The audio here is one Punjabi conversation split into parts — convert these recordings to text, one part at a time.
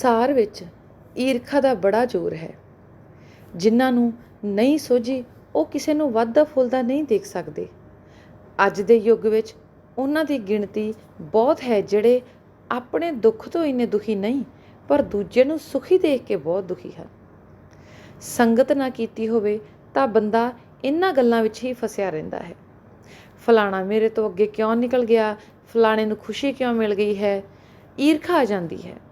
ਸੰਸਾਰ ਵਿੱਚ ਈਰਖਾ ਦਾ ਬੜਾ ਜ਼ੋਰ ਹੈ। ਜਿਨ੍ਹਾਂ ਨੂੰ ਨਹੀਂ ਸੋਝੀ, ਉਹ ਕਿਸੇ ਨੂੰ ਵੱਧਦਾ ਫੁੱਲਦਾ ਨਹੀਂ ਦੇਖ ਸਕਦੇ। ਅੱਜ ਦੇ ਯੁੱਗ ਵਿੱਚ ਉਹਨਾਂ ਦੀ ਗਿਣਤੀ ਬਹੁਤ ਹੈ ਜਿਹੜੇ ਆਪਣੇ ਦੁੱਖ ਤੋਂ ਇੰਨੇ ਦੁਖੀ ਨਹੀਂ, ਪਰ ਦੂਜੇ ਨੂੰ ਸੁਖੀ ਦੇਖ ਕੇ ਬਹੁਤ ਦੁਖੀ ਹਨ। ਸੰਗਤ ਨਾ ਕੀਤੀ ਹੋਵੇ ਤਾਂ ਬੰਦਾ ਇਹਨਾਂ ਗੱਲਾਂ ਵਿੱਚ ਹੀ ਫਸਿਆ ਰਹਿੰਦਾ ਹੈ। ਫਲਾਣਾ ਮੇਰੇ ਤੋਂ ਅੱਗੇ ਕਿਉਂ ਨਿਕਲ ਗਿਆ? ਫਲਾਣੇ ਨੂੰ ਖੁਸ਼ੀ ਕਿਉਂ ਮਿਲ ਗਈ ਹੈ? ਈਰਖਾ ਆ ਜਾਂਦੀ ਹੈ।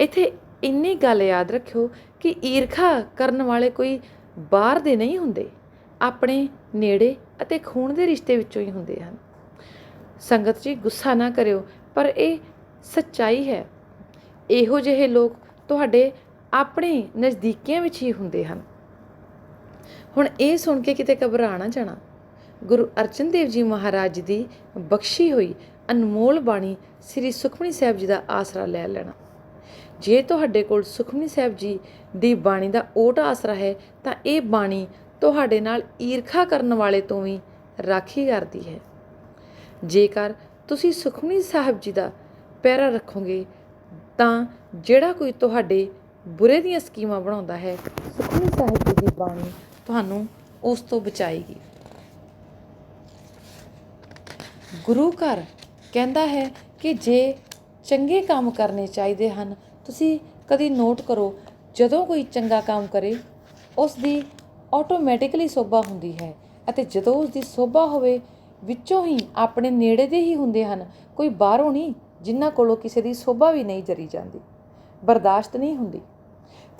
ਇੱਥੇ ਇੰਨੀ ਗੱਲ ਯਾਦ ਰੱਖਿਓ ਕਿ ਈਰਖਾ ਕਰਨ ਵਾਲੇ ਕੋਈ ਬਾਹਰ ਦੇ ਨਹੀਂ ਹੁੰਦੇ। ਆਪਣੇ ਨੇੜੇ ਅਤੇ ਖੂਨ ਦੇ ਰਿਸ਼ਤੇ ਵਿੱਚੋਂ ਹੀ ਹੁੰਦੇ ਹਨ। ਸੰਗਤ ਜੀ, ਗੁੱਸਾ ਨਾ ਕਰਿਓ, ਪਰ ਇਹ ਸੱਚਾਈ ਹੈ। ਇਹੋ ਜਿਹੇ ਲੋਕ ਤੁਹਾਡੇ ਆਪਣੇ ਨਜ਼ਦੀਕੀਆਂ ਵਿੱਚ ਹੀ ਹੁੰਦੇ ਹਨ। ਹੁਣ ਇਹ ਸੁਣ ਕੇ ਕਿਤੇ ਘਬਰਾ ਨਾ ਜਾਣਾ। ਗੁਰੂ ਅਰਜਨ ਦੇਵ ਜੀ ਮਹਾਰਾਜ ਦੀ ਬਖਸ਼ੀ ਹੋਈ ਅਨਮੋਲ ਬਾਣੀ ਸ੍ਰੀ ਸੁਖਮਨੀ ਸਾਹਿਬ ਜੀ ਦਾ ਆਸਰਾ ਲੈ ਲੈਣਾ। ਜੇ ਤੁਹਾਡੇ ਕੋਲ ਸੁਖਮਨੀ ਸਾਹਿਬ ਜੀ ਦੀ ਬਾਣੀ ਦਾ ਓਟ ਆਸਰਾ ਹੈ, ਤਾਂ ਇਹ ਬਾਣੀ ਤੁਹਾਡੇ ਨਾਲ ਈਰਖਾ ਕਰਨ ਵਾਲੇ ਤੋਂ ਵੀ ਰਾਖੀ ਕਰਦੀ ਹੈ। ਜੇਕਰ ਤੁਸੀਂ ਸੁਖਮਨੀ ਸਾਹਿਬ ਜੀ ਦਾ ਪੈਰਾ ਰੱਖੋਗੇ, ਤਾਂ ਜਿਹੜਾ ਕੋਈ ਤੁਹਾਡੇ ਬੁਰੇ ਦੀਆਂ ਸਕੀਮਾਂ ਬਣਾਉਂਦਾ ਹੈ, ਸੁਖਮਨੀ ਸਾਹਿਬ ਜੀ ਦੀ ਬਾਣੀ ਤੁਹਾਨੂੰ ਉਸ ਤੋਂ ਬਚਾਏਗੀ। ਗੁਰੂ ਘਰ ਕਹਿੰਦਾ ਹੈ ਕਿ ਜੇ ਚੰਗੇ ਕੰਮ ਕਰਨੇ ਚਾਹੀਦੇ ਹਨ। ਤੁਸੀਂ ਕਦੀ ਨੋਟ ਕਰੋ, ਜਦੋਂ ਕੋਈ ਚੰਗਾ ਕੰਮ ਕਰੇ ਉਸ ਦੀ ਆਟੋਮੈਟਿਕਲੀ ਸੋਭਾ ਹੁੰਦੀ ਹੈ ਅਤੇ ਜਦੋਂ ਉਸ ਦੀ ਸੋਭਾ ਹੋਵੇ, ਵਿੱਚੋਂ ਹੀ ਆਪਣੇ ਨੇੜੇ ਦੇ ਹੀ ਹੁੰਦੇ ਹਨ। ਕੋਈ ਬਾਹਰੋਂ ਨਹੀਂ, ਜਿਨ੍ਹਾਂ ਕੋਲੋਂ ਕਿਸੇ ਦੀ ਸੋਭਾ ਵੀ ਨਹੀਂ ਜਰੀ ਜਾਂਦੀ, ਬਰਦਾਸ਼ਤ ਨਹੀਂ ਹੁੰਦੀ।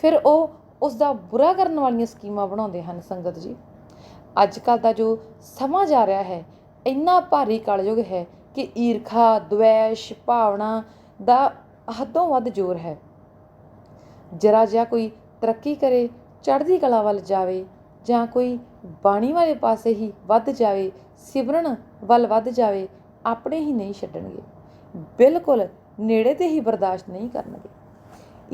ਫਿਰ ਉਹ ਉਸ ਦਾ ਬੁਰਾ ਕਰਨ ਵਾਲੀਆਂ ਸਕੀਮਾਂ ਬਣਾਉਂਦੇ ਹਨ, ਸੰਗਤ ਜੀ। ਅੱਜ ਕੱਲ ਦਾ ਜੋ ਸਮਾਂ ਜਾ ਰਿਹਾ ਹੈ, ਇੰਨਾ ਭਾਰੀ ਕਲਯੁਗ ਹੈ ਕਿ ਈਰਖਾ, ਦੁਵੇਸ਼, ਭਾਵਨਾ ਦਾ ਹੱਦੋਂ ਵੱਧ ਜ਼ੋਰ ਹੈ। ਜਰਾ ਜਿਹਾ ਕੋਈ ਤਰੱਕੀ ਕਰੇ, ਚੜ੍ਹਦੀ ਕਲਾ ਵੱਲ ਜਾਵੇ ਜਾਂ ਕੋਈ ਬਾਣੀ ਵਾਲੇ ਪਾਸੇ ਹੀ ਵੱਧ ਜਾਵੇ, ਸਿਮਰਨ ਵੱਲ ਵੱਧ ਜਾਵੇ, ਆਪਣੇ ਹੀ ਨਹੀਂ ਛੱਡਣਗੇ। ਬਿਲਕੁਲ ਨੇੜੇ ਤੇ ਹੀ ਬਰਦਾਸ਼ਤ ਨਹੀਂ ਕਰਨਗੇ।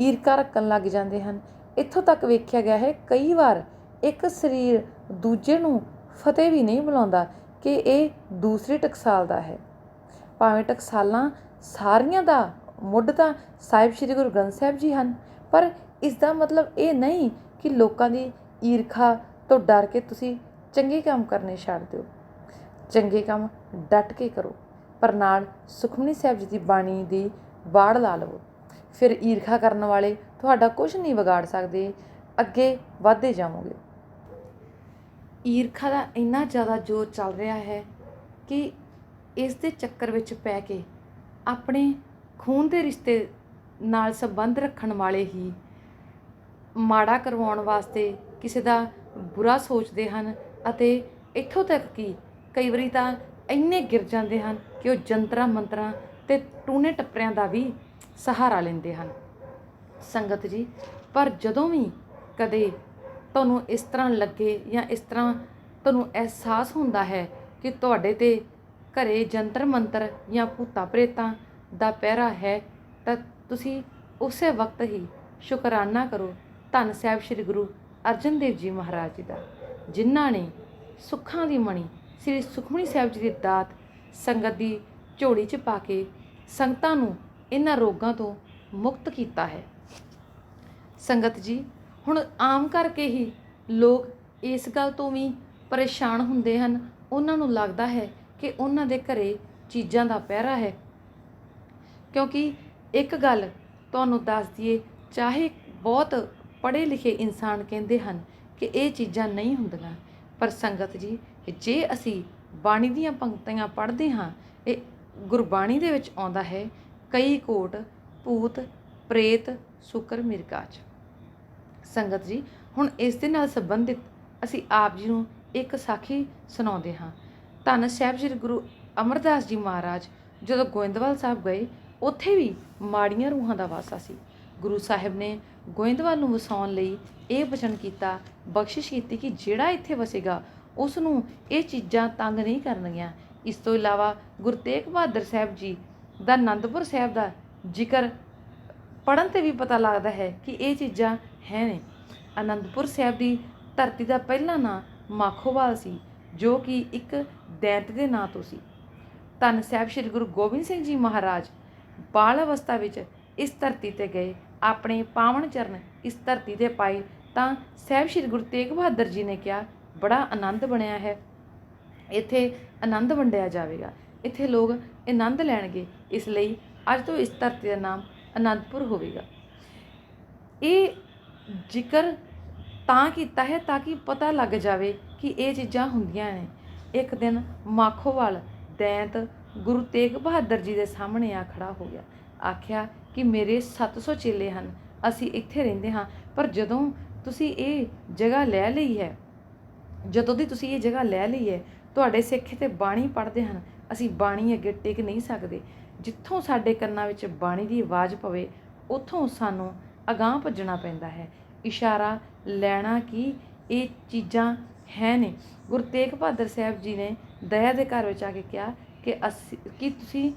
ਈਰਖਾ ਰੱਖਣ ਲੱਗ ਜਾਂਦੇ ਹਨ। ਇੱਥੋਂ ਤੱਕ ਵੇਖਿਆ ਗਿਆ ਹੈ, ਕਈ ਵਾਰ ਇੱਕ ਸਰੀਰ ਦੂਜੇ ਨੂੰ ਫਤਿਹ ਵੀ ਨਹੀਂ ਬੁਲਾਉਂਦਾ ਕਿ ਇਹ ਦੂਸਰੀ ਟਕਸਾਲ ਦਾ ਹੈ। ਭਾਵੇਂ ਟਕਸਾਲਾਂ ਸਾਰੀਆਂ ਦਾ ਮੁੱਢ ਤਾਂ ਸਾਹਿਬ ਸ੍ਰੀ ਗੁਰੂ ਗ੍ਰੰਥ ਸਾਹਿਬ ਜੀ ਹਨ, ਪਰ ਇਸ ਦਾ ਮਤਲਬ ਇਹ ਨਹੀਂ ਕਿ ਲੋਕਾਂ ਦੀ ਈਰਖਾ ਤੋਂ ਡਰ ਕੇ ਤੁਸੀਂ ਚੰਗੇ ਕੰਮ ਕਰਨੇ ਛੱਡ ਦਿਓ। ਚੰਗੇ ਕੰਮ ਡਟ ਕੇ ਕਰੋ, ਪਰ ਨਾਲ ਸੁਖਮਨੀ ਸਾਹਿਬ ਜੀ ਦੀ ਬਾਣੀ ਦੀ ਬਾੜ ਲਾ ਲਵੋ। ਫਿਰ ਈਰਖਾ ਕਰਨ ਵਾਲੇ ਤੁਹਾਡਾ ਕੁਝ ਨਹੀਂ ਵਿਗਾੜ ਸਕਦੇ, ਅੱਗੇ ਵਧਦੇ ਜਾਵੋਗੇ। ਈਰਖਾ ਦਾ ਇੰਨਾ ਜ਼ਿਆਦਾ ਜ਼ੋਰ ਚੱਲ ਰਿਹਾ ਹੈ ਕਿ ਇਸ ਦੇ ਚੱਕਰ ਵਿੱਚ ਪੈ ਕੇ ਆਪਣੇ ਖੂਨ ਦੇ ਰਿਸ਼ਤੇ ਨਾਲ ਸੰਬੰਧ ਰੱਖਣ ਵਾਲੇ ਹੀ ਮਾੜਾ ਕਰਵਾਉਣ ਵਾਸਤੇ ਕਿਸੇ ਦਾ ਬੁਰਾ ਸੋਚਦੇ ਹਨ ਅਤੇ ਇੱਥੋਂ ਤੱਕ ਕਿ ਕਈ ਵਾਰੀ ਤਾਂ ਇੰਨੇ ਗਿਰ ਜਾਂਦੇ ਹਨ ਕਿ ਉਹ ਜੰਤਰਾਂ ਮੰਤਰਾਂ ਤੇ ਟੂਨੇ ਟੱਪਰਿਆਂ ਦਾ ਵੀ ਸਹਾਰਾ ਲੈਂਦੇ ਹਨ। ਸੰਗਤ ਜੀ, ਪਰ ਜਦੋਂ ਵੀ ਕਦੇ ਤੁਹਾਨੂੰ ਇਸ ਤਰ੍ਹਾਂ ਲੱਗੇ ਜਾਂ ਇਸ ਤਰ੍ਹਾਂ ਤੁਹਾਨੂੰ ਅਹਿਸਾਸ ਹੁੰਦਾ ਹੈ ਕਿ ਤੁਹਾਡੇ ਤੇ ਘਰੇ ਜੰਤਰ ਮੰਤਰ ਜਾਂ ਭੂਤਾਂ ਪ੍ਰੇਤਾਂ ਦਾ ਪਹਿਰਾ ਹੈ, ਤਾਂ ਤੁਸੀਂ ਉਸੇ ਵਕਤ ਹੀ ਸ਼ੁਕਰਾਨਾ ਕਰੋ। ਧੰਨ ਸਾਹਿਬ ਸ੍ਰੀ ਗੁਰੂ ਅਰਜਨ ਦੇਵ ਜੀ ਮਹਾਰਾਜ ਜੀ ਦਾ, ਜਿਨ੍ਹਾਂ ਨੇ ਸੁੱਖਾਂ ਦੀ ਮਣੀ ਸ੍ਰੀ ਸੁਖਮਣੀ ਸਾਹਿਬ ਜੀ ਦੀ ਦਾਤ ਸੰਗਤ ਦੀ ਝੋਲੀ 'ਚ ਪਾ ਕੇ ਸੰਗਤਾਂ ਨੂੰ ਇਹਨਾਂ ਰੋਗਾਂ ਤੋਂ ਮੁਕਤ ਕੀਤਾ ਹੈ। ਸੰਗਤ ਜੀ, ਹੁਣ ਆਮ ਕਰਕੇ ਹੀ ਲੋਕ ਇਸ ਗੱਲ ਤੋਂ ਵੀ ਪਰੇਸ਼ਾਨ ਹੁੰਦੇ ਹਨ। ਉਹਨਾਂ ਨੂੰ ਲੱਗਦਾ ਹੈ ਕਿ ਉਹਨਾਂ ਦੇ ਘਰੇ ਚੀਜ਼ਾਂ ਦਾ ਪਹਿਰਾ ਹੈ। ਕਿਉਂਕਿ ਇੱਕ ਗੱਲ ਤੁਹਾਨੂੰ ਦੱਸ ਦਈਏ, ਚਾਹੇ ਬਹੁਤ ਪੜ੍ਹੇ ਲਿਖੇ ਇਨਸਾਨ ਕਹਿੰਦੇ ਹਨ ਕਿ ਇਹ ਚੀਜ਼ਾਂ ਨਹੀਂ ਹੁੰਦੀਆਂ, ਪਰ ਸੰਗਤ ਜੀ, ਜੇ ਅਸੀਂ ਬਾਣੀ ਦੀਆਂ ਪੰਕਤੀਆਂ ਪੜ੍ਹਦੇ ਹਾਂ, ਇਹ ਗੁਰਬਾਣੀ ਦੇ ਵਿੱਚ ਆਉਂਦਾ ਹੈ, ਕਈ ਕੋਟ ਭੂਤ ਪ੍ਰੇਤ, ਸ਼ੁਕਰ ਮਿਰਗਾਜ ਸੰਗਤ ਜੀ, ਹੁਣ ਇਸ ਦੇ ਨਾਲ ਸੰਬੰਧਿਤ ਅਸੀਂ ਆਪ ਜੀ ਨੂੰ ਇੱਕ ਸਾਖੀ ਸੁਣਾਉਂਦੇ ਹਾਂ। ਧੰਨ ਸਾਹਿਬ ਸ੍ਰੀ ਗੁਰੂ ਅਮਰਦਾਸ ਜੀ ਮਹਾਰਾਜ, ਜਦੋਂ ਗੋਇੰਦਵਾਲ ਸਾਹਿਬ ਗਏ, ਉੱਥੇ ਵੀ ਮਾੜੀਆਂ ਰੂਹਾਂ ਦਾ ਵਾਸਾ ਸੀ। ਗੁਰੂ ਸਾਹਿਬ ਨੇ ਗੋਇੰਦਵਾਲ ਨੂੰ ਵਸਾਉਣ ਲਈ ਇਹ ਬਚਨ ਕੀਤਾ, ਬਖਸ਼ਿਸ਼ ਕੀਤੀ ਕਿ ਜਿਹੜਾ ਇੱਥੇ ਵਸੇਗਾ ਉਸ ਨੂੰ ਇਹ ਚੀਜ਼ਾਂ ਤੰਗ ਨਹੀਂ ਕਰਨਗੀਆਂ। ਇਸ ਤੋਂ ਇਲਾਵਾ ਗੁਰੂ ਤੇਗ ਬਹਾਦਰ ਸਾਹਿਬ ਜੀ ਦਾ ਆਨੰਦਪੁਰ ਸਾਹਿਬ ਦਾ ਜ਼ਿਕਰ ਪੜਨ ਤੇ ਵੀ ਪਤਾ ਲੱਗਦਾ ਹੈ ਕਿ ਇਹ ਚੀਜ਼ਾਂ ਹੈ ਨੇ। ਆਨੰਦਪੁਰ ਸਾਹਿਬ ਦੀ ਧਰਤੀ ਦਾ ਪਹਿਲਾ ਨਾਂ ਮਾਖੋਵਾਲ ਸੀ। ਜੋ ਕਿ ਇੱਕ ਦੈਂਤ ਦੇ ਨਾਂ ਤੋਂ ਸੀ। ਧੰਨ ਸਾਹਿਬ ਸ੍ਰੀ ਗੁਰੂ ਗੋਬਿੰਦ ਸਿੰਘ ਜੀ ਮਹਾਰਾਜ ਬਾਲ ਅਵਸਥਾ ਵਿੱਚ ਇਸ ਧਰਤੀ ਤੇ ਗਏ, ਆਪਣੇ ਪਾਵਨ ਚਰਨ ਇਸ ਧਰਤੀ ਤੇ ਪਾਏ ਤਾਂ ਸਾਹਿਬ ਸ੍ਰੀ ਗੁਰੂ ਤੇਗ ਬਹਾਦਰ ਜੀ ਨੇ ਕਿਹਾ, ਬੜਾ ਆਨੰਦ ਬਣਿਆ ਹੈ। ਇੱਥੇ ਆਨੰਦ ਵੰਡਿਆ ਜਾਵੇਗਾ। ਇੱਥੇ ਲੋਕ ਆਨੰਦ ਲੈਣਗੇ। ਇਸ ਲਈ ਅੱਜ ਤੋਂ ਇਸ ਧਰਤੀ ਦਾ ਨਾਮ ਆਨੰਦਪੁਰ ਹੋਵੇਗਾ। ਇਹ ਜ਼ਿਕਰ ਤਾਂ ਕੀਤਾ ਹੈ ਤਾਂ ਕਿ ਪਤਾ ਲੱਗ ਜਾਵੇ ਕਿ ਇਹ ਚੀਜ਼ਾਂ ਹੁੰਦੀਆਂ ਨੇ। ਇੱਕ ਦਿਨ ਮਾਖੋਵਾਲ ਦੈਂਤ ਗੁਰੂ ਤੇਗ ਬਹਾਦਰ ਜੀ ਦੇ ਸਾਹਮਣੇ ਆ ਖੜਾ ਹੋ ਗਿਆ। ਆਖਿਆ ਕਿ ਮੇਰੇ 700 ਚੇਲੇ ਹਨ, ਅਸੀਂ ਇੱਥੇ ਰਹਿੰਦੇ ਹਾਂ, ਪਰ ਜਦੋਂ ਤੁਸੀਂ ਇਹ ਜਗ੍ਹਾ ਲੈ ਲਈ ਹੈ, ਜਦੋਂ ਦੀ ਤੁਸੀਂ ਇਹ ਜਗ੍ਹਾ ਲੈ ਲਈ ਹੈ, ਤੁਹਾਡੇ ਸਿੱਖ ਤੇ ਬਾਣੀ ਪੜ੍ਹਦੇ ਹਨ, ਅਸੀਂ ਬਾਣੀ ਅੱਗੇ ਟਿਕ ਨਹੀਂ ਸਕਦੇ। ਜਿੱਥੋਂ ਸਾਡੇ ਕੰਨਾਂ ਵਿੱਚ ਬਾਣੀ ਦੀ ਆਵਾਜ਼ ਪਵੇ, ਉੱਥੋਂ ਸਾਨੂੰ ਅਗਾਂਹ ਭੱਜਣਾ ਪੈਂਦਾ ਹੈ। ਇਸ਼ਾਰਾ ਲੈਣਾ ਕਿ ਇਹ ਚੀਜ਼ਾਂ ਹੈ ਨੇ। ਗੁਰੂ ਤੇਗ ਬਹਾਦਰ ਸਾਹਿਬ ਜੀ ਨੇ ਦਇਆ ਦੇ ਘਰ ਵਿੱਚ ਆ ਕੇ ਕਿਹਾ ਕਿ ਅਸੀਂ, ਕਿ ਤੁਸੀਂ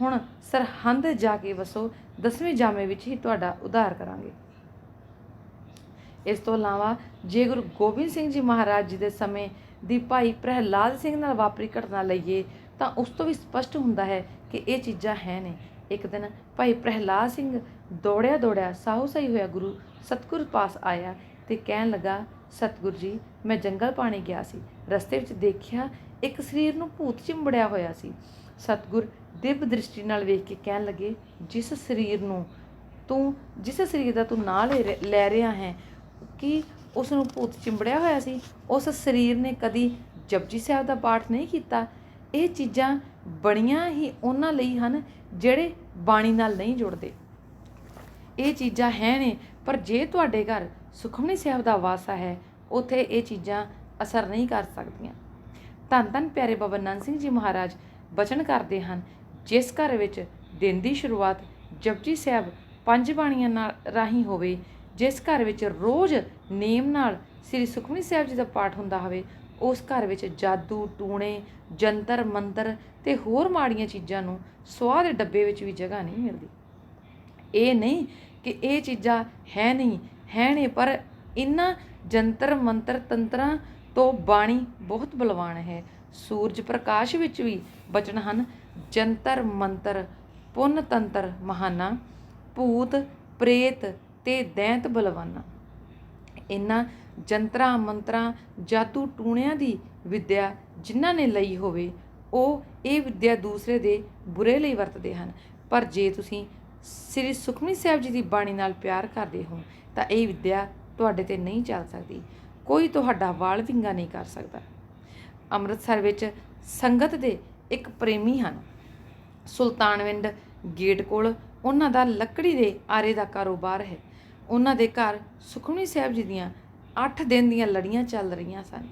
ਹੁਣ ਸਰਹੰਦ ਜਾ ਕੇ ਵਸੋ, ਦਸਵੇਂ ਜਾਮੇ ਵਿੱਚ ਹੀ ਤੁਹਾਡਾ ਉਧਾਰ ਕਰਾਂਗੇ। ਇਸ ਤੋਂ ਇਲਾਵਾ ਜੇ ਗੁਰੂ ਗੋਬਿੰਦ ਸਿੰਘ ਜੀ ਮਹਾਰਾਜ ਜੀ ਦੇ ਸਮੇਂ ਦੀ ਭਾਈ ਪ੍ਰਹਿਲਾਦ ਸਿੰਘ ਨਾਲ ਵਾਪਰੀ ਘਟਨਾ ਲਈਏ, ਤਾਂ ਉਸ ਤੋਂ ਵੀ ਸਪਸ਼ਟ ਹੁੰਦਾ ਹੈ ਕਿ ਇਹ ਚੀਜ਼ਾਂ ਹੈ ਨੇ। ਇੱਕ ਦਿਨ ਭਾਈ ਪ੍ਰਹਿਲਾਦ ਸਿੰਘ ਦੌੜਿਆ ਦੌੜਿਆ ਸਾਹੂ ਸਹੀ ਹੋਇਆ ਗੁਰੂ ਸਤਗੁਰ ਪਾਸ ਆਇਆ ਤੇ ਕਹਿਣ ਲੱਗਾ, ਸਤਗੁਰ ਜੀ, ਮੈਂ ਜੰਗਲ ਪਾਣੀ ਗਿਆ ਸੀ। ਰਸਤੇ ਵਿੱਚ ਦੇਖਿਆ ਇੱਕ ਸਰੀਰ ਨੂੰ ਭੂਤ ਚਿੰਬੜਿਆ ਹੋਇਆ ਸੀ। ਸਤਗੁਰ ਦਿਵ ਦ੍ਰਿਸ਼ਟੀ ਨਾਲ ਵੇਖ ਕੇ ਕਹਿਣ ਲੱਗੇ, ਜਿਸ ਸਰੀਰ ਨੂੰ ਤੂੰ, ਜਿਸ ਸਰੀਰ ਦਾ ਤੂੰ ਨਾਂ ਲੈ ਲੈ ਰਿਹਾ ਹੈ, ਕਿ ਉਸ ਨੂੰ ਭੂਤ ਚਿੰਬੜਿਆ ਹੋਇਆ ਸੀ? ਉਸ ਸਰੀਰ ਨੇ ਕਦੀ ਜਪਜੀ ਸਾਹਿਬ ਦਾ ਪਾਠ ਨਹੀਂ ਕੀਤਾ? ਇਹ ਚੀਜ਼ਾਂ ਬਣੀਆਂ ਹੀ ਉਹਨਾਂ ਲਈ ਹਨ ਜਿਹੜੇ ਬਾਣੀ ਨਾਲ ਨਹੀਂ ਜੁੜਦੇ। ਇਹ ਚੀਜ਼ਾਂ ਹੈ ਨੇ, ਪਰ ਜੇ ਤੁਹਾਡੇ ਘਰ ਸੁਖਮਨੀ ਸਾਹਿਬ ਦਾ ਵਾਸਾ ਹੈ, ਉਥੇ ਇਹ ਚੀਜ਼ਾਂ ਅਸਰ ਨਹੀਂ ਕਰ ਸਕਦੀਆਂ। ਧੰਨ ਧੰਨ ਪਿਆਰੇ ਬਾਬਾ ਨੰਦ ਸਿੰਘ ਜੀ ਮਹਾਰਾਜ, ਬਚਨ ਕਰਦੇ ਹਨ, ਜਿਸ ਘਰ ਵਿੱਚ ਦਿਨ ਦੀ ਸ਼ੁਰੂਆਤ ਜਪਜੀ ਸਾਹਿਬ ਪੰਜ ਬਾਣੀਆਂ ਨਾਲ ਰਾਹੀਂ ਹੋਵੇ, ਜਿਸ ਘਰ ਵਿੱਚ ਰੋਜ਼ ਨੇਮ ਨਾਲ ਸ੍ਰੀ ਸੁਖਮਨੀ ਸਾਹਿਬ ਜੀ ਦਾ ਪਾਠ ਹੁੰਦਾ ਹੋਵੇ ਉਸ ਘਰ ਵਿੱਚ ਜਾਦੂ, ਟੂਣੇ, ਜੰਤਰ, ਮੰਤਰ ਤੇ ਹੋਰ ਮਾੜੀਆਂ ਚੀਜ਼ਾਂ ਨੂੰ ਸਵਾਹ ਦੇ ਡੱਬੇ ਵਿੱਚ ਵੀ ਜਗ੍ਹਾ ਨਹੀਂ ਮਿਲਦੀ। ਇਹ ਨਹੀਂ ਕਿ ਇਹ ਚੀਜ਼ਾਂ ਹੈ ਨਹੀਂ, ਹੈ ਨੇ, ਪਰ ਇਨ੍ਹਾਂ ਜੰਤਰ, ਮੰਤਰ ਤੰਤਰਾਂ ਤੋਂ ਬਾਣੀ ਬਹੁਤ ਬਲਵਾਨ ਹੈ। ਸੂਰਜ ਪ੍ਰਕਾਸ਼ ਵਿੱਚ ਵੀ ਬਚਨ ਹਨ। ਜੰਤਰ, ਮੰਤਰ, ਪੁੰਨ ਤੰਤਰ ਮਹਾਨਾ, ਭੂਤ, ਪ੍ਰੇਤ ਤੇ ਦੈਂਤ ਬਲਵਾਨਾ। ਇਨ੍ਹਾਂ ਜੰਤਰਾਂ, ਮੰਤਰਾਂ ਜਾਦੂ ਟੂਣਿਆਂ ਦੀ ਵਿੱਦਿਆ ਜਿਨ੍ਹਾਂ ਨੇ ਲਈ ਹੋਵੇ, ਉਹ ਇਹ ਵਿੱਦਿਆ ਦੂਸਰੇ ਦੇ ਬੁਰੇ ਲਈ ਵਰਤਦੇ ਹਨ। ਪਰ ਜੇ ਤੁਸੀਂ ਸ੍ਰੀ ਸੁਖਮਨੀ ਸਾਹਿਬ ਜੀ ਦੀ ਬਾਣੀ ਨਾਲ ਪਿਆਰ ਕਰਦੇ ਹੋ, ਤਾਂ ਇਹ ਵਿੱਦਿਆ ਤੁਹਾਡੇ ਤੇ ਨਹੀਂ ਚੱਲ ਸਕਦੀ। ਕੋਈ ਤੁਹਾਡਾ ਵਾਲ ਵਿੰਗਾ ਨਹੀਂ ਕਰ ਸਕਦਾ। ਅੰਮ੍ਰਿਤਸਰ ਵਿੱਚ ਸੰਗਤ ਦੇ ਇੱਕ ਪ੍ਰੇਮੀ ਹਨ। ਸੁਲਤਾਨਵਿੰਡ ਗੇਟ ਕੋਲ ਉਹਨਾਂ ਦਾ ਲੱਕੜੀ ਦੇ ਆਰੇ ਦਾ ਕਾਰੋਬਾਰ ਹੈ। ਉਹਨਾਂ ਦੇ ਘਰ ਸੁਖਮਨੀ ਸਾਹਿਬ ਜੀ ਦੀਆਂ 8 ਦਿਨ ਦੀਆਂ ਲੜੀਆਂ ਚੱਲ ਰਹੀਆਂ ਸਨ।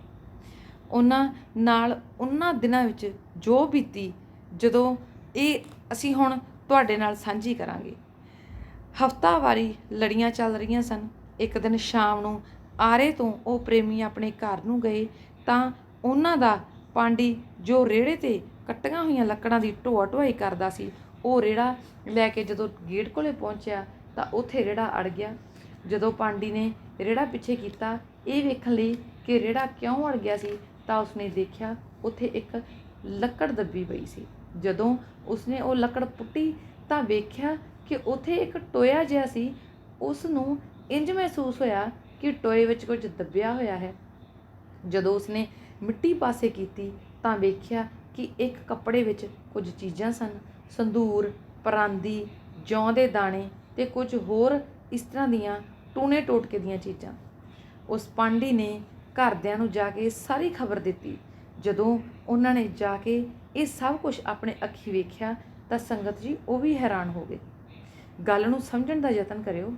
ਉਹਨਾਂ ਨਾਲ ਉਹਨਾਂ ਦਿਨਾਂ ਵਿੱਚ ਜੋ ਬੀਤੀ, ਜਦੋਂ ਇਹ ਅਸੀਂ ਹੁਣ ਤੁਹਾਡੇ ਨਾਲ ਸਾਂਝੀ ਕਰਾਂਗੇ। ਹਫਤਾਵਾਰੀ ਲੜੀਆਂ ਚੱਲ ਰਹੀਆਂ ਸਨ। ਇੱਕ ਦਿਨ ਸ਼ਾਮ ਨੂੰ ਆਰੇ ਤੋਂ ਉਹ ਪ੍ਰੇਮੀ ਆਪਣੇ ਘਰ ਨੂੰ ਗਏ ਤਾਂ ਉਹਨਾਂ ਦਾ ਪਾਂਡੀ ਜੋ ਰੇੜੇ ਤੇ ਕੱਟੀਆਂ ਹੋਈਆਂ ਲੱਕੜਾਂ ਦੀ ਢੋਆ ਢੋਆਈ ਕਰਦਾ ਸੀ, ਉਹ ਰੇੜਾ ਲੈ ਕੇ ਜਦੋਂ ਗੇਟ ਕੋਲੇ ਪਹੁੰਚਿਆ ਤਾਂ ਉੱਥੇ ਰੇੜਾ ਅੜ ਗਿਆ। ਜਦੋਂ ਪਾਂਡੀ ਨੇ ਰੇੜਾ ਪਿੱਛੇ ਕੀਤਾ, ਇਹ ਵੇਖਣ ਲਈ ਕਿ ਰੇੜਾ ਕਿਉਂ ਅੜ ਗਿਆ ਸੀ, ਤਾਂ ਉਸਨੇ ਦੇਖਿਆ ਉੱਥੇ ਇੱਕ ਲੱਕੜ ਦੱਬੀ ਪਈ ਸੀ। ਜਦੋਂ ਉਸਨੇ ਉਹ ਲੱਕੜ ਪੁੱਟੀ, ਤਾਂ ਵੇਖਿਆ ਕਿ ਉੱਥੇ ਇੱਕ ਟੋਇਆ ਜਿਹਾ ਸੀ। ਉਸ ਨੂੰ ਇੰਜ ਮਹਿਸੂਸ ਹੋਇਆ ਕਿ ਟੋਏ ਵਿੱਚ ਕੁਝ ਦੱਬਿਆ ਹੋਇਆ ਹੈ। ਜਦੋਂ ਉਸਨੇ ਮਿੱਟੀ ਪਾਸੇ ਕੀਤੀ, ਤਾਂ ਵੇਖਿਆ ਕਿ ਇੱਕ ਕੱਪੜੇ ਵਿੱਚ ਕੁਝ ਚੀਜ਼ਾਂ ਸਨ। ਸੰਧੂਰ, ਪਰਾਂਦੀ, ਜੌਂ ਦੇ ਦਾਣੇ ਤੇ ਕੁਝ ਹੋਰ ਇਸ ਤਰ੍ਹਾਂ ਦੀਆਂ ਟੂਣੇ ਟੋਟਕੇ ਦੀਆਂ ਚੀਜ਼ਾਂ। ਉਸ ਪਾਂਡੀ ਨੇ ਘਰਦਿਆਂ ਨੂੰ ਜਾ ਕੇ ਸਾਰੀ ਖਬਰ ਦਿੱਤੀ। ਜਦੋਂ ਉਹਨਾਂ ਨੇ ਜਾ ਕੇ ਇਹ ਸਭ ਕੁਝ ਆਪਣੇ ਅੱਖੀ ਵੇਖਿਆ ਤਾਂ ਸੰਗਤ ਜੀ ਉਹ ਵੀ ਹੈਰਾਨ ਹੋ ਗਏ। ਗੱਲ ਨੂੰ ਸਮਝਣ ਦਾ ਯਤਨ ਕਰਿਓ।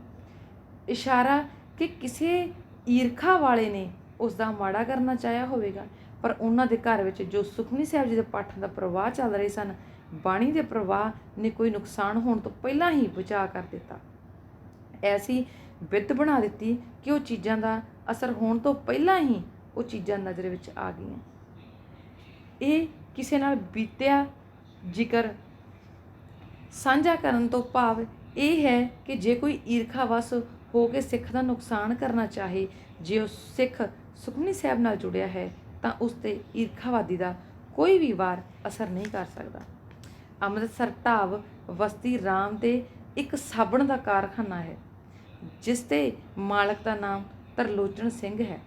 ਇਸ਼ਾਰਾ ਕਿ ਕਿਸੇ ਈਰਖਾ ਵਾਲੇ ਨੇ ਉਸ ਦਾ ਮਾੜਾ ਕਰਨਾ ਚਾਹਿਆ ਹੋਵੇਗਾ, ਪਰ ਉਹਨਾਂ ਦੇ ਘਰ ਵਿੱਚ ਜੋ ਸੁਖਮਨੀ ਸਾਹਿਬ ਜੀ ਦੇ ਪਾਠਾਂ ਦਾ ਪ੍ਰਵਾਹ ਚੱਲ ਰਹੇ ਸਨ, ਬਾਣੀ ਦੇ ਪ੍ਰਵਾਹ ਨੇ ਕੋਈ ਨੁਕਸਾਨ ਹੋਣ ਤੋਂ ਪਹਿਲਾਂ ਹੀ ਬਚਾ ਕਰ ਦਿੱਤਾ। ਐਸੀ ਵਿੱਤ ਬਣਾ ਦਿੱਤੀ ਕਿ ਉਹ ਚੀਜ਼ਾਂ ਦਾ ਅਸਰ ਹੋਣ ਤੋਂ ਪਹਿਲਾਂ ਹੀ ਉਹ ਚੀਜ਼ਾਂ ਨਜ਼ਰ ਵਿੱਚ ਆ ਗਈਆਂ। ਇਹ ਕਿਸੇ ਨਾਲ ਬੀਤਿਆ ਜ਼ਿਕਰ ਸਾਂਝਾ ਕਰਨ ਤੋਂ ਭਾਵ ਇਹ ਹੈ ਕਿ ਜੇ ਕੋਈ ਈਰਖਾ ਵਸ ਹੋ ਕੇ ਸਿੱਖ ਦਾ ਨੁਕਸਾਨ ਕਰਨਾ ਚਾਹੇ, ਜੇ ਉਹ ਸਿੱਖ ਸੁਖਮਨੀ ਸਾਹਿਬ ਨਾਲ ਜੁੜਿਆ ਹੈ, ਤਾਂ ਉਸ ਤੇ ਈਰਖਾਵਾਦੀ ਦਾ ਕੋਈ ਵੀ ਵਾਰ ਅਸਰ ਨਹੀਂ ਕਰ ਸਕਦਾ। ਅੰਮ੍ਰਿਤਸਰ ਢਾਬ ਵਸਤੀ ਰਾਮ ਤੇ ਇੱਕ ਸਾਬਣ ਦਾ ਕਾਰਖਾਨਾ ਹੈ। ਜਿਸ ਦੇ ਮਾਲਕ ਦਾ ਨਾਮ ਤਰਲੋਚਨ ਸਿੰਘ ਹੈ।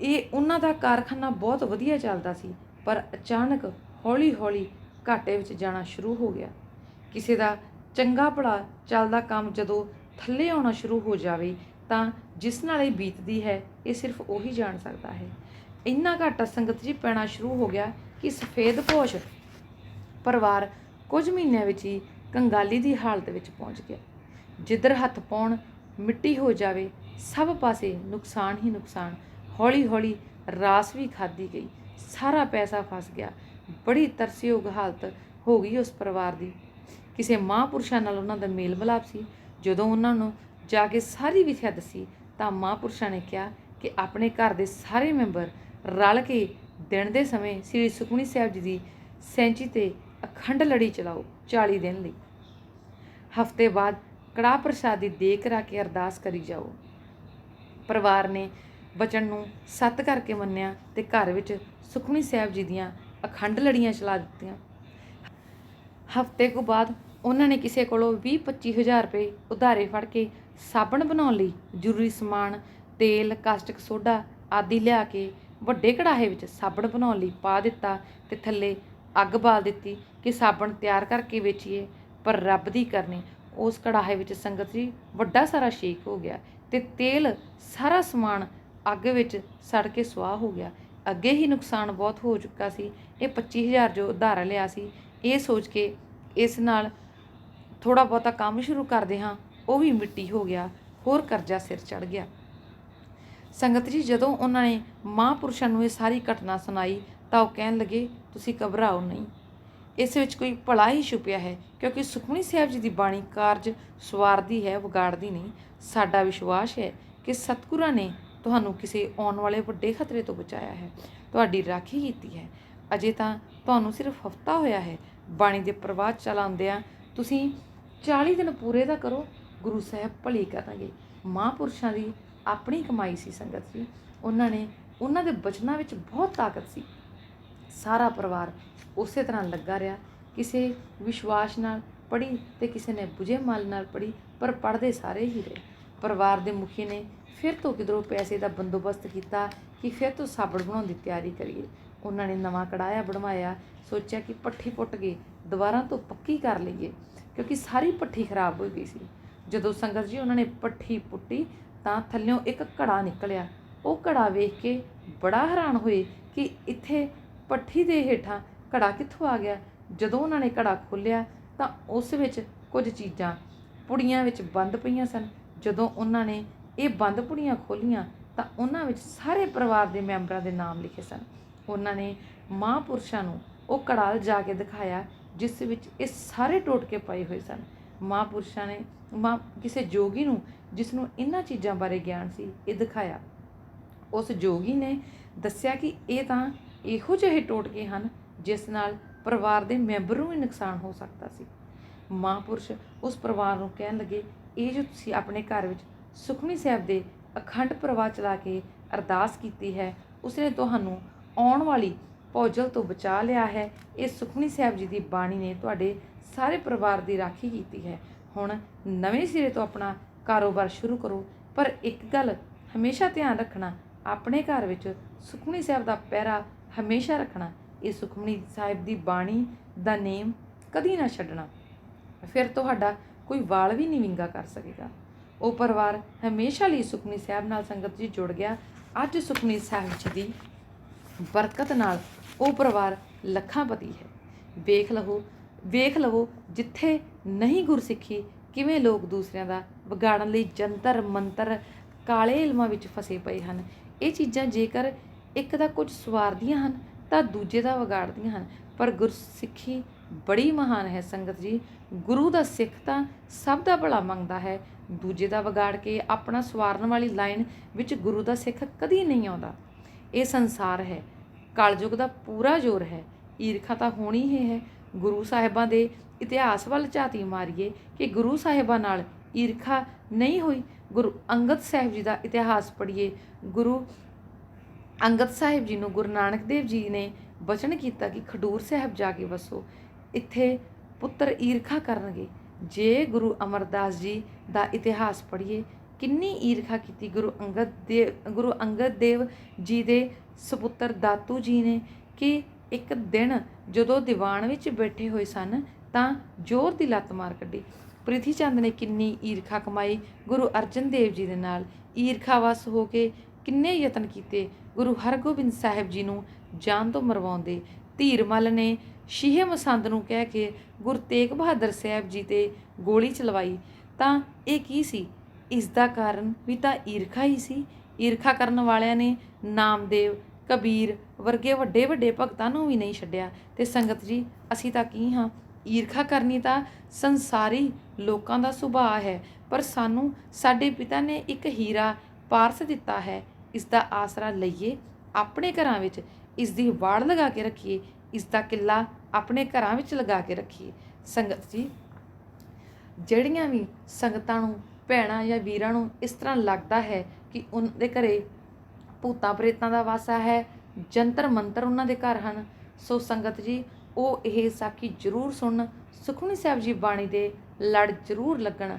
ਇਹ ਉਹਨਾਂ ਦਾ ਕਾਰਖਾਨਾ ਬਹੁਤ ਵਧੀਆ ਚੱਲਦਾ ਸੀ, ਪਰ ਅਚਾਨਕ ਹੌਲੀ-ਹੌਲੀ ਘਾਟੇ ਵਿੱਚ ਜਾਣਾ ਸ਼ੁਰੂ ਹੋ ਗਿਆ। ਕਿਸੇ ਦਾ ਚੰਗਾ ਭਲਾ ਚੱਲਦਾ ਕੰਮ ਜਦੋਂ ਥੱਲੇ ਆਉਣਾ ਸ਼ੁਰੂ ਹੋ ਜਾਵੇ, ਤਾਂ ਜਿਸ ਨਾਲ ਇਹ ਬੀਤਦੀ ਹੈ, ਇਹ ਸਿਰਫ ਉਹੀ ਜਾਣ ਸਕਦਾ ਹੈ। ਇੰਨਾ ਘਾਟਾ ਸੰਗਤ ਜੀ ਪੈਣਾ ਸ਼ੁਰੂ ਹੋ ਗਿਆ ਕਿ ਸਫੇਦ ਪੋਸ਼ ਪਰਿਵਾਰ ਕੁਝ ਮਹੀਨਿਆਂ ਵਿੱਚ ਹੀ ਕੰਗਾਲੀ ਦੀ ਹਾਲਤ ਵਿੱਚ ਪਹੁੰਚ ਗਿਆ। ਜਿੱਧਰ ਹੱਥ ਪਾਉਣ ਮਿੱਟੀ ਹੋ ਜਾਵੇ, ਸਭ ਪਾਸੇ ਨੁਕਸਾਨ ਹੀ ਨੁਕਸਾਨ। ਹੌਲੀ-ਹੌਲੀ ਰਾਸ ਵੀ ਖਾਦੀ ਗਈ। ਸਾਰਾ ਪੈਸਾ ਫਸ ਗਿਆ। ਬੜੀ ਤਰਸਯੋਗ ਹਾਲਤ ਹੋ ਗਈ ਉਸ ਪਰਿਵਾਰ ਦੀ। ਕਿਸੇ ਮਹਾਂਪੁਰਸ਼ਾਂ ਨਾਲ ਉਹਨਾਂ ਦਾ ਮੇਲ ਮਿਲਾਪ ਸੀ। ਜਦੋਂ ਉਹਨਾਂ ਨੂੰ ਜਾ ਕੇ ਸਾਰੀ ਵਿਥਿਆ ਦੱਸੀ, ਤਾਂ ਮਹਾਂਪੁਰਸ਼ਾਂ ਨੇ ਕਿਹਾ ਕਿ ਆਪਣੇ ਘਰ ਦੇ ਸਾਰੇ ਮੈਂਬਰ ਰਲ ਕੇ ਦਿਨ ਦੇ ਸਮੇਂ ਸ੍ਰੀ ਸੁਖਮਨੀ ਸਾਹਿਬ ਜੀ ਦੀ ਸੈਂਚੀ ਤੇ ਅਖੰਡ ਲੜੀ ਚਲਾਓ 40 ਦਿਨ ਲਈ। ਹਫ਼ਤੇ ਬਾਅਦ ਕੜਾਹ ਪ੍ਰਸ਼ਾਦੀ ਦੀ ਦੇਖ ਰਾ ਕੇ ਅਰਦਾਸ ਕਰੀ ਜਾਓ। ਪਰਿਵਾਰ ਨੇ ਬਚਨ ਨੂੰ ਸੱਤ ਕਰਕੇ ਮੰਨਿਆ ਤੇ ਘਰ ਵਿੱਚ ਸੁਖਮਨੀ ਸਾਹਿਬ ਜੀ ਦੀਆਂ ਅਖੰਡ ਲੜੀਆਂ ਚਲਾ ਦਿੱਤੀਆਂ। ਹਫ਼ਤੇ ਕੁ ਬਾਅਦ ਉਹਨਾਂ ਨੇ ਕਿਸੇ ਕੋਲੋਂ 20-25 ਹਜ਼ਾਰ ਰੁਪਏ ਉਧਾਰੇ ਫੜ ਕੇ ਸਾਬਣ ਬਣਾਉਣ ਲਈ ਜ਼ਰੂਰੀ ਸਮਾਨ, ਤੇਲ, ਕਾਸਟਿਕ ਸੋਡਾ ਆਦਿ ਲਿਆ ਕੇ ਵੱਡੇ ਕੜਾਹੇ ਵਿੱਚ ਸਾਬਣ ਬਣਾਉਣ ਲਈ ਪਾ ਦਿੱਤਾ ਤੇ ਥੱਲੇ ਅੱਗ ਬਾਲ ਦਿੱਤੀ ਕਿ ਸਾਬਣ ਤਿਆਰ ਕਰਕੇ ਵੇਚੀਏ, ਪਰ ਰੱਬ ਦੀ ਕਰਨੀ, ਉਸ ਕੜਾਹੇ ਵਿੱਚ ਸੰਗਤ ਜੀ ਵੱਡਾ ਸਾਰਾ ਸ਼ੇਕ ਹੋ ਗਿਆ ਤੇ ਤੇਲ ਸਾਰਾ ਸਮਾਨ ਅੱਗ ਵਿੱਚ ਸੜ ਕੇ ਸੁਆਹ ਹੋ ਗਿਆ। ਅੱਗੇ ਹੀ ਨੁਕਸਾਨ ਬਹੁਤ ਹੋ ਚੁੱਕਾ ਸੀ। ਇਹ 25000 ਜੋ ਉਧਾਰ ਲਿਆ ਸੀ, ਇਹ ਸੋਚ ਕੇ ਇਸ ਨਾਲ ਥੋੜਾ ਬਹੁਤਾ ਕੰਮ ਸ਼ੁਰੂ ਕਰਦੇ ਹਾਂ, ਉਹ ਵੀ ਮਿੱਟੀ ਹੋ ਗਿਆ, ਹੋਰ ਕਰਜ਼ਾ ਸਿਰ ਚੜ ਗਿਆ। ਸੰਗਤ ਜੀ ਜਦੋਂ ਉਹਨਾਂ ਨੇ ਮਹਾਂਪੁਰਸ਼ਾਂ ਨੂੰ ਇਹ ਸਾਰੀ ਘਟਨਾ ਸੁਣਾਈ ਤਾਂ ਉਹ ਕਹਿਣ ਲੱਗੇ, ਤੁਸੀਂ ਘਬਰਾਓ ਨਹੀਂ। ਇਸ ਵਿੱਚ ਕੋਈ ਭਲਾ ਹੀ ਛੁਪਿਆ ਹੈ, ਕਿਉਂਕਿ ਸੁਖਮਨੀ ਸਾਹਿਬ ਜੀ ਦੀ ਬਾਣੀ ਕਾਰਜ ਸਵਾਰਦੀ ਹੈ, ਵਿਗਾੜਦੀ ਨਹੀਂ। ਸਾਡਾ ਵਿਸ਼ਵਾਸ ਹੈ ਕਿ ਸਤਿਗੁਰਾਂ ਨੇ ਤੁਹਾਨੂੰ ਕਿਸੇ ਆਉਣ ਵਾਲੇ ਵੱਡੇ ਖਤਰੇ ਤੋਂ ਬਚਾਇਆ ਹੈ। ਤੁਹਾਡੀ ਰਾਖੀ ਕੀਤੀ ਹੈ। ਅਜੇ ਤਾਂ ਤੁਹਾਨੂੰ ਸਿਰਫ ਹਫਤਾ ਹੋਇਆ ਹੈ। ਬਾਣੀ ਦੇ ਪ੍ਰਵਾਹ ਚਲਾਉਂਦਿਆਂ ਤੁਸੀਂ 40 ਦਿਨ ਪੂਰੇ ਦਾ ਕਰੋ, ਗੁਰੂ ਸਾਹਿਬ ਭਲੀ ਕਰਾਂਗੇ ਮਹਾਂਪੁਰਸ਼ਾਂ ਦੀ ਆਪਣੀ ਕਮਾਈ ਸੀ ਸੰਗਤ ਜੀ। ਉਹਨਾਂ ਨੇ ਉਹਨਾਂ ਦੇ ਬਚਨਾਂ ਵਿੱਚ ਬਹੁਤ ਤਾਕਤ ਸੀ। ਸਾਰਾ ਪਰਿਵਾਰ ਉਸੇ ਤਰ੍ਹਾਂ ਲੱਗਾ ਰਿਹਾ। ਕਿਸੇ ਵਿਸ਼ਵਾਸ ਨਾਲ ਪੜ੍ਹੀ ਤੇ ਕਿਸੇ ਨੇ ਬੁਝੇ ਮਲ ਨਾਲ ਪੜ੍ਹੀ, ਪਰ ਪੜ੍ਹਦੇ ਸਾਰੇ ਹੀ ਰਹੇ। ਪਰਿਵਾਰ ਦੇ ਮੁਖੀ ਨੇ ਫਿਰ ਤੋਂ ਕਿਧਰੋਂ ਪੈਸੇ ਦਾ ਬੰਦੋਬਸਤ ਕੀਤਾ ਕਿ ਫਿਰ ਤੋਂ ਸਾਬਣ ਬਣਾਉਣ ਦੀ ਤਿਆਰੀ ਕਰੀਏ। ਉਹਨਾਂ ਨੇ ਨਵਾਂ ਕੜਾਇਆ ਬਣਵਾਇਆ, ਸੋਚਿਆ ਕਿ ਪੱਠੀ ਪੁੱਟ ਕੇ ਦੁਬਾਰਾ ਤੋਂ ਪੱਕੀ ਕਰ ਲਈਏ, ਕਿਉਂਕਿ ਸਾਰੀ ਪੱਠੀ ਖਰਾਬ ਹੋ ਗਈ ਸੀ। ਜਦੋਂ ਸੰਗਤ ਜੀ ਉਹਨਾਂ ਨੇ ਪੱਠੀ ਪੁੱਟੀ ਤਾਂ ਥੱਲਿਓਂ ਇੱਕ ਘੜਾ ਨਿਕਲਿਆ। ਉਹ ਘੜਾ ਵੇਖ ਕੇ ਬੜਾ ਹੈਰਾਨ ਹੋਏ ਕਿ ਇੱਥੇ ਪੱਠੀ ਦੇ ਹੇਠਾਂ ਘੜਾ ਕਿੱਥੋਂ ਆ ਗਿਆ? ਜਦੋਂ ਉਹਨਾਂ ਨੇ ਘੜਾ ਖੋਲ੍ਹਿਆ ਤਾਂ ਉਸ ਵਿੱਚ ਕੁਝ ਚੀਜ਼ਾਂ ਪੁੜੀਆਂ ਵਿੱਚ ਬੰਦ ਪਈਆਂ ਸਨ। ਜਦੋਂ ਉਹਨਾਂ ਨੇ ਇਹ ਬੰਦ ਪੁੜੀਆਂ ਖੋਲੀਆਂ ਤਾਂ ਉਹਨਾਂ ਵਿੱਚ ਸਾਰੇ ਪਰਿਵਾਰ ਦੇ ਮੈਂਬਰਾਂ ਦੇ ਨਾਮ ਲਿਖੇ ਸਨ। ਉਹਨਾਂ ਨੇ ਮਹਾਂਪੁਰਸ਼ਾਂ ਨੂੰ ਉਹ ਘੜਾ ਜਾ ਕੇ ਦਿਖਾਇਆ, ਜਿਸ ਵਿੱਚ ਇਹ ਸਾਰੇ ਟੋਟਕੇ ਪਏ ਹੋਏ ਸਨ। ਮਹਾਂਪੁਰਸ਼ਾਂ ਨੇ ਮਾਂ ਕਿਸੇ ਜੋਗੀ ਨੂੰ, ਜਿਸ ਨੂੰ ਇਹਨਾਂ ਚੀਜ਼ਾਂ ਬਾਰੇ ਗਿਆਨ ਸੀ, ਇਹ ਦਿਖਾਇਆ। ਉਸ ਜੋਗੀ ਨੇ ਦੱਸਿਆ ਕਿ ਇਹ ਤਾਂ ਇਹੋ ਜਿਹੇ ਟੋਟਕੇ ਹਨ ਜਿਸ ਨਾਲ ਪਰਿਵਾਰ ਦੇ ਮੈਂਬਰ ਨੂੰ ਵੀ ਨੁਕਸਾਨ ਹੋ ਸਕਦਾ ਸੀ। ਮਹਾਂਪੁਰਸ਼ ਉਸ ਪਰਿਵਾਰ ਨੂੰ ਕਹਿਣ ਲੱਗੇ, ਇਹ ਜੋ ਤੁਸੀਂ ਆਪਣੇ ਘਰ ਵਿੱਚ ਸੁਖਮਨੀ ਸਾਹਿਬ ਦੇ ਅਖੰਡ ਪ੍ਰਵਾਹ ਚਲਾ ਕੇ ਅਰਦਾਸ ਕੀਤੀ ਹੈ, ਉਸਨੇ ਤੁਹਾਨੂੰ ਆਉਣ ਵਾਲੀ ਭੋਜਲ ਤੋਂ ਬਚਾ ਲਿਆ ਹੈ। ਇਹ ਸੁਖਮਨੀ ਸਾਹਿਬ ਜੀ ਦੀ ਬਾਣੀ ਨੇ ਤੁਹਾਡੇ ਸਾਰੇ ਪਰਿਵਾਰ ਦੀ ਰਾਖੀ ਕੀਤੀ ਹੈ। ਹੁਣ ਨਵੇਂ ਸਿਰੇ ਤੋਂ ਆਪਣਾ ਕਾਰੋਬਾਰ ਸ਼ੁਰੂ ਕਰੋ। ਪਰ ਇੱਕ ਗੱਲ ਹਮੇਸ਼ਾ ਧਿਆਨ ਰੱਖਣਾ, ਆਪਣੇ ਘਰ ਵਿੱਚ ਸੁਖਮਨੀ ਸਾਹਿਬ ਦਾ ਪਹਿਰਾ ਹਮੇਸ਼ਾ ਰੱਖਣਾ, ਇਹ ਸੁਖਮਨੀ ਸਾਹਿਬ ਦੀ ਬਾਣੀ ਦਾ ਨੇਮ ਕਦੀ ਨਾ ਛੱਡਣਾ। ਫਿਰ ਤੁਹਾਡਾ ਕੋਈ ਵਾਲ ਵੀ ਨਹੀਂ ਵਿੰਗਾ ਕਰ ਸਕੇਗਾ। ਉਹ ਪਰਿਵਾਰ ਹਮੇਸ਼ਾ ਲਈ ਸੁਖਮਨੀ ਸਾਹਿਬ ਨਾਲ ਸੰਗਤ ਜੀ ਜੁੜ ਗਿਆ। ਅੱਜ ਸੁਖਮਨੀ ਸਾਹਿਬ ਜੀ ਦੀ ਬਰਕਤ ਨਾਲ ਉਹ ਪਰਿਵਾਰ ਲੱਖਾਂਪਤੀ ਹੈ। ਵੇਖ ਲਵੋ ਵੇਖ ਲਵੋ ਜਿੱਥੇ ਨਹੀਂ ਗੁਰਸਿੱਖੀ, ਕਿਵੇਂ ਲੋਕ ਦੂਸਰਿਆਂ ਦਾ ਵਿਗਾੜਨ ਲਈ ਜੰਤਰ ਮੰਤਰ ਕਾਲੇ ਇਲਮਾਂ ਵਿੱਚ ਫਸੇ ਪਏ ਹਨ। ਇਹ ਚੀਜ਼ਾਂ ਜੇਕਰ ਇੱਕ ਦਾ ਕੁਝ ਸਵਾਰਦੀਆਂ ਹਨ, ਤਾਂ ਦੂਜੇ ਦਾ ਵਿਗਾੜਦੀਆਂ ਹਨ। ਪਰ ਗੁਰਸਿੱਖੀ ਬੜੀ ਮਹਾਨ ਹੈ ਸੰਗਤ ਜੀ। ਗੁਰੂ ਦਾ ਸਿੱਖ ਤਾਂ ਸਭ ਦਾ ਭਲਾ ਮੰਗਦਾ ਹੈ। ਦੂਜੇ ਦਾ ਵਿਗਾੜ ਕੇ ਆਪਣਾ ਸਵਾਰਨ ਵਾਲੀ ਲਾਈਨ ਵਿੱਚ ਗੁਰੂ ਦਾ ਸਿੱਖ ਕਦੀ ਨਹੀਂ ਆਉਂਦਾ। ਇਹ ਸੰਸਾਰ ਹੈ। ਕਲਯੁਗ ਦਾ ਪੂਰਾ ਜ਼ੋਰ ਹੈ। ਈਰਖਾ ਤਾਂ ਹੋਣੀ ਹੀ ਹੈ। ਗੁਰੂ ਸਾਹਿਬਾਂ ਦੇ ਇਤਿਹਾਸ ਵੱਲ ਝਾਤੀ ਮਾਰੀਏ ਕਿ ਗੁਰੂ ਸਾਹਿਬਾਂ ਨਾਲ ਈਰਖਾ ਨਹੀਂ ਹੋਈ। ਗੁਰੂ ਅੰਗਦ ਸਾਹਿਬ ਜੀ ਦਾ ਇਤਿਹਾਸ ਪੜ੍ਹੀਏ। ਗੁਰੂ ਅੰਗਦ ਸਾਹਿਬ ਜੀ ਨੂੰ ਗੁਰੂ ਨਾਨਕ ਦੇਵ ਜੀ ਨੇ ਬਚਨ ਕੀਤਾ ਕਿ ਖਡੂਰ ਸਾਹਿਬ ਜਾ ਕੇ ਵਸੋ, ਇੱਥੇ ਪੁੱਤਰ ਈਰਖਾ ਕਰਨਗੇ। ਜੇ ਗੁਰੂ ਅਮਰਦਾਸ ਜੀ ਦਾ ਇਤਿਹਾਸ ਪੜ੍ਹੀਏ, ਕਿੰਨੀ ਈਰਖਾ ਕੀਤੀ ਗੁਰੂ ਅੰਗਦ ਦੇ, ਗੁਰੂ ਅੰਗਦ ਦੇਵ ਜੀ ਦੇ ਸੁਪੁੱਤਰ ਦਾਤੂ ਜੀ ਨੇ ਕਿ ਇੱਕ ਦਿਨ ਜਦੋਂ ਦੀਵਾਨ ਵਿੱਚ ਬੈਠੇ ਹੋਏ ਸਨ, ਤਾਂ ਜ਼ੋਰ ਦੀ ਲੱਤ ਮਾਰ ਕੱਢੀ। ਪ੍ਰਿਥੀ ਚੰਦ ਨੇ ਕਿੰਨੀ ਈਰਖਾ ਕਮਾਈ ਗੁਰੂ ਅਰਜਨ ਦੇਵ ਜੀ ਦੇ ਨਾਲ। ਈਰਖਾਵਸ ਹੋ ਕੇ ਕਿੰਨੇ ਯਤਨ ਕੀਤੇ ਗੁਰੂ ਹਰਗੋਬਿੰਦ ਸਾਹਿਬ ਜੀ ਨੂੰ ਜਾਨ ਤੋਂ ਮਰਵਾਉਂਦੇ ਧੀਰਮਲ ਨੇ ਸ਼ੀਹੇ ਮਸੰਦ ਨੂੰ ਕਹਿ ਕੇ ਗੁਰੂ ਤੇਗ ਬਹਾਦਰ ਸਾਹਿਬ ਜੀ ਤੇ ਗੋਲੀ ਚਲਵਾਈ। ਤਾਂ ਇਹ ਕੀ ਸੀ? ਇਸ ਦਾ ਕਾਰਨ ਵੀ ਤਾਂ ਈਰਖਾ ਹੀ ਸੀ। ਈਰਖਾ ਕਰਨ ਵਾਲਿਆਂ ਨੇ ਨਾਮਦੇਵ, ਕਬੀਰ ਵਰਗੇ ਵੱਡੇ ਵੱਡੇ ਭਗਤਾਂ ਨੂੰ ਵੀ ਨਹੀਂ ਛੱਡਿਆ। ਤੇ ਸੰਗਤ ਜੀ, ਅਸੀਂ ਤਾਂ ਕੀ ਹਾਂ? ਈਰਖਾ ਕਰਨੀ ਤਾਂ ਸੰਸਾਰੀ ਲੋਕਾਂ ਦਾ ਸੁਭਾਅ ਹੈ, ਪਰ ਸਾਨੂੰ ਸਾਡੇ ਪਿਤਾ ਨੇ ਇੱਕ ਹੀਰਾ ਪਾਰਸ ਦਿੱਤਾ ਹੈ। ਇਸ ਦਾ ਆਸਰਾ ਲਈਏ ਆਪਣੇ ਘਰਾਂ ਵਿੱਚ ਇਸ ਦੀ ਵਾੜ ਲਗਾ ਕੇ ਰੱਖੀਏ ਇਸ ਦਾ ਕਿੱਲਾ ਆਪਣੇ ਘਰਾਂ ਵਿੱਚ ਲਗਾ ਕੇ ਰੱਖੀਏ। ਸੰਗਤ ਜੀ, ਜਿਹੜੀਆਂ ਵੀ ਸੰਗਤਾਂ ਨੂੰ, ਭੈਣਾਂ ਜਾਂ ਵੀਰਾਂ ਨੂੰ ਇਸ ਤਰ੍ਹਾਂ ਲੱਗਦਾ ਹੈ ਕਿ ਉਹਨਾਂ ਦੇ ਘਰੇ ਭੂਤਾਂ ਪ੍ਰੇਤਾਂ ਦਾ ਵਾਸਾ ਹੈ, ਜੰਤਰ ਮੰਤਰ ਉਹਨਾਂ ਦੇ ਘਰ ਹਨ, ਸੋ ਸੰਗਤ ਜੀ, ਉਹ ਇਹ ਸਾਖੀ ਜ਼ਰੂਰ ਸੁਣਨ ਸੁਖਮਨੀ ਸਾਹਿਬ ਜੀ ਬਾਣੀ ਦੇ ਲੜ ਜ਼ਰੂਰ ਲੱਗਣ,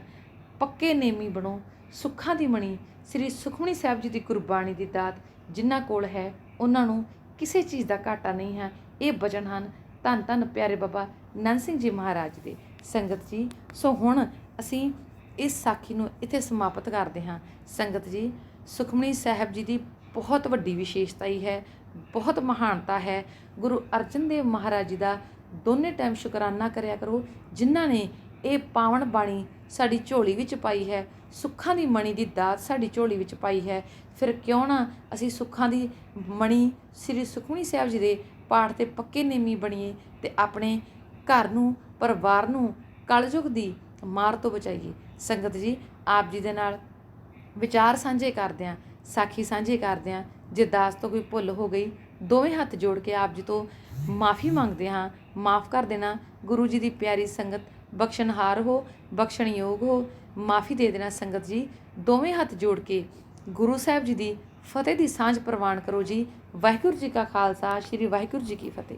ਪੱਕੇ ਨੇਮੀ ਬਣੋ, ਸੁੱਖਾਂ ਦੀ ਮਣੀ ਸ੍ਰੀ ਸੁਖਮਨੀ ਸਾਹਿਬ ਜੀ ਦੀ ਗੁਰਬਾਣੀ ਦੀ ਦਾਤ ਜਿਨ੍ਹਾਂ ਕੋਲ ਹੈ, ਉਹਨਾਂ ਨੂੰ ਕਿਸੇ ਚੀਜ਼ ਦਾ ਘਾਟਾ ਨਹੀਂ ਹੈ। ਇਹ ਬਚਨ ਹਨ ਧੰਨ ਧੰਨ ਪਿਆਰੇ ਬਾਬਾ ਨੰਦ ਸਿੰਘ ਜੀ ਮਹਾਰਾਜ ਦੇ। ਸੰਗਤ ਜੀ, ਸੋ ਹੁਣ ਅਸੀਂ ਇਸ ਸਾਖੀ ਨੂੰ ਇੱਥੇ ਸਮਾਪਤ ਕਰਦੇ ਹਾਂ। ਸੰਗਤ ਜੀ, ਸੁਖਮਨੀ ਸਾਹਿਬ ਜੀ ਦੀ ਬਹੁਤ ਵੱਡੀ ਵਿਸ਼ੇਸ਼ਤਾ ਹੀ ਹੈ, ਬਹੁਤ ਮਹਾਨਤਾ ਹੈ। ਗੁਰੂ ਅਰਜਨ ਦੇਵ ਮਹਾਰਾਜ ਜੀ ਦਾ ਦੋਨੇ ਟਾਈਮ ਸ਼ੁਕਰਾਨਾ ਕਰਿਆ ਕਰੋ, ਜਿਨ੍ਹਾਂ ਨੇ ਇਹ ਪਾਵਨ ਬਾਣੀ ਸਾਡੀ ਝੋਲੀ ਵਿੱਚ ਪਾਈ ਹੈ, ਸੁੱਖਾਂ ਦੀ ਮਣੀ ਦੀ ਦਾਤ ਸਾਡੀ ਝੋਲੀ ਵਿੱਚ ਪਾਈ ਹੈ। ਫਿਰ ਕਿਉਂ ਨਾ ਅਸੀਂ ਸੁੱਖਾਂ ਦੀ ਮਣੀ ਸ੍ਰੀ ਸੁਖਮਨੀ ਸਾਹਿਬ ਜੀ ਦੇ ਪਾਠ ਤੇ ਪੱਕੇ ਨੇਮੀ ਬਣੀਏ ਤੇ ਆਪਣੇ ਘਰ ਨੂੰ, ਪਰਿਵਾਰ ਨੂੰ ਕਲਯੁਗ ਦੀ ਮਾਰ ਤੋਂ ਬਚਾਈਏ। ਸੰਗਤ ਜੀ, ਆਪ ਜੀ ਦੇ ਨਾਲ ਵਿਚਾਰ ਸਾਂਝੇ ਕਰਦੇ ਹਾਂ, ਸਾਖੀ ਸਾਂਝੇ ਕਰਦੇ ਹਾਂ। ਜੇ ਦਾਸ ਤੋਂ ਕੋਈ ਭੁੱਲ ਹੋ ਗਈ, ਦੋਵੇਂ ਹੱਥ ਜੋੜ ਕੇ ਆਪ ਜੀ ਤੋਂ ਮਾਫੀ ਮੰਗਦੇ ਹਾਂ। ਮਾਫ ਕਰ ਦੇਣਾ ਗੁਰੂ ਜੀ ਦੀ ਪਿਆਰੀ ਸੰਗਤ ਬਖਸ਼ਣਹਾਰ ਹੋ, ਬਖਸ਼ਣਯੋਗ ਹੋ, ਮਾਫੀ ਦੇ ਦੇਣਾ ਸੰਗਤ ਜੀ। ਦੋਵੇਂ ਹੱਥ ਜੋੜ ਕੇ ਗੁਰੂ ਸਾਹਿਬ ਜੀ ਦੀ ਫਤਿਹ ਦੀ ਸਾਂਝ ਪ੍ਰਵਾਨ ਕਰੋ ਜੀ। ਵਾਹਿਗੁਰੂ ਜੀ ਕਾ ਖਾਲਸਾ, ਸ੍ਰੀ ਵਾਹਿਗੁਰੂ ਜੀ ਕੀ ਫਤਿਹ।